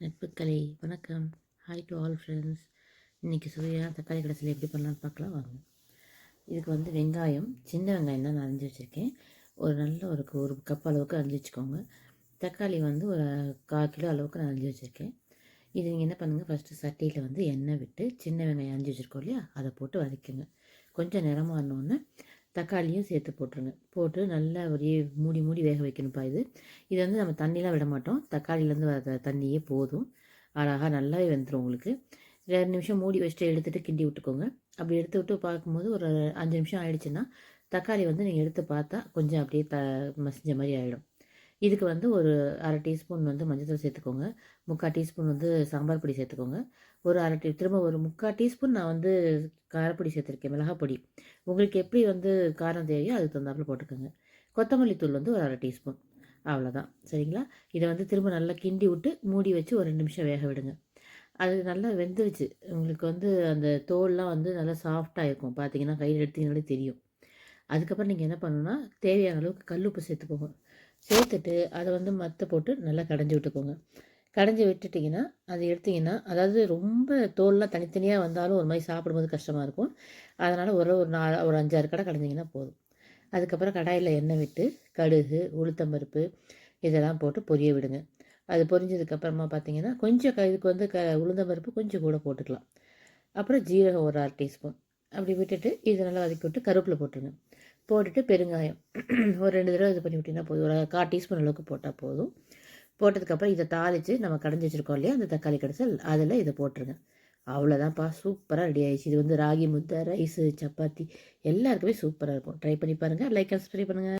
நட்புக்கலை வணக்கம். Hi to all friends இன்றைக்கி சுவையாக தக்காளி கடைசியில் எப்படி பண்ணலான்னு பார்க்கலாம் வாங்க. இதுக்கு வந்து வெங்காயம் சின்ன வெங்காயம் தான் நான் அரிஞ்சு வச்சுருக்கேன். ஒரு நல்ல ஒரு ஒரு கப் அளவுக்கு அரிஞ்சு வச்சுக்கோங்க. தக்காளி வந்து ஒரு கால் கிலோ அளவுக்கு நான் அரிஞ்சு வச்சுருக்கேன். இது நீங்கள் என்ன பண்ணுங்கள் ஃபஸ்ட்டு சட்டியில் வந்து எண்ணெய் விட்டு சின்ன வெங்காயம் அரிஞ்சு வச்சுருக்கோம் இல்லையா அதை போட்டு வதக்குங்க. கொஞ்சம் நிறமானோடனே தக்காளியும் சேர்த்து போட்டுருங்க. போட்டு நல்லா ஒரே மூடி மூடி வேக வைக்கணும்ப்பா இது. இது வந்து நம்ம தண்ணிலாம் விட மாட்டோம். தக்காளியிலேருந்து வர தண்ணியே போதும். அழகாக நல்லாவே வந்துடும் உங்களுக்கு. ரெண்டு நிமிஷம் மூடி வச்சுட்டு எடுத்துகிட்டு கிண்டி விட்டுக்கோங்க. அப்படி எடுத்து விட்டு பார்க்கும்போது ஒரு அஞ்சு நிமிஷம் ஆயிடுச்சுன்னா தக்காளி வந்து நீங்கள் எடுத்து பார்த்தா கொஞ்சம் அப்படியே த மசிஞ்ச மாதிரி ஆகிடும் இதுக்கு வந்து ஒரு அரை டீஸ்பூன் வந்து மஞ்சள் சேர்த்துக்கோங்க. முக்கால் டீஸ்பூன் வந்து சாம்பார் பொடி சேர்த்துக்கோங்க. ஒரு அரை டீ திரும்ப ஒரு முக்கால் டீஸ்பூன் நான் வந்து காரப்பொடி சேர்த்துருக்கேன் மிளகாய் பொடி. உங்களுக்கு எப்படி வந்து காரம் தேவையோ அதுக்கு தகுந்தாப்பில் போட்டுக்கோங்க. கொத்தமல்லி தூள் வந்து ஒரு அரை டீஸ்பூன். அவ்வளோதான். சரிங்களா? இதை வந்து திரும்ப நல்லா கிண்டி விட்டு மூடி வச்சு ஒரு ரெண்டு நிமிஷம் வேக விடுங்க. அது நல்லா வெந்துருச்சு. உங்களுக்கு வந்து அந்த தோல்லாம் வந்து நல்லா சாஃப்டாக இருக்கும். பார்த்தீங்கன்னா கையில் எடுத்தீங்கனாலே தெரியும். அதுக்கப்புறம் நீங்கள் என்ன பண்ணணும்னா தேவையான அளவுக்கு கல் உப்பு சேர்த்துக்கோங்க. சேர்த்துட்டு அதை வந்து மற்ற போட்டு நல்லா கடைஞ்சி விட்டுக்கோங்க. கடைஞ்சி விட்டுட்டிங்கன்னா அதை எடுத்திங்கன்னா அதாவது ரொம்ப தோல்லாம் தனித்தனியாக வந்தாலும் ஒரு மாதிரி சாப்பிடும்போது கஷ்டமாக இருக்கும். அதனால் ஒரு ஒரு நாலு ஒரு அஞ்சாறு கடை கடைஞ்சிங்கன்னா போதும். அதுக்கப்புறம் கடாயில் எண்ணெய் விட்டு கடுகு உளுத்தம்பருப்பு இதெல்லாம் போட்டு பொரிய விடுங்க. அது பொரிஞ்சதுக்கப்புறமா பார்த்தீங்கன்னா கொஞ்சம் க இதுக்கு வந்து க உளுந்தம்பருப்பு கொஞ்சம் கூட போட்டுக்கலாம். அப்புறம் ஜீரகம் ஒரு அரை டீஸ்பூன். அப்படி விட்டுட்டு இது நல்லா வதக்கி விட்டு கருவேப்பிலை போட்டுருங்க. போட்டுட்டு பெருங்காயம். ஒரு ரெண்டு தடவை இது பண்ணி விட்டிங்கன்னா போதும். ஒரு கால் டீஸ்பூன் அளவுக்கு போட்டால் போதும். போட்டதுக்கப்புறம் இதை தாளித்து நம்ம கடைஞ்சி வச்சுருக்கோம் இல்லையா? அந்த தக்காளி கடைசல் அதில் இதை போட்டுருங்க. அவ்வளோதான்ப்பா சூப்பராக ரெடி ஆயிடுச்சு. இது வந்து ராகி முத்தை ரைஸு சப்பாத்தி எல்லாருக்குமே சூப்பராக இருக்கும். ட்ரை பண்ணி பாருங்கள் லைக் அண்ட் சப்ஸ்கிரைப் பண்ணுங்கள்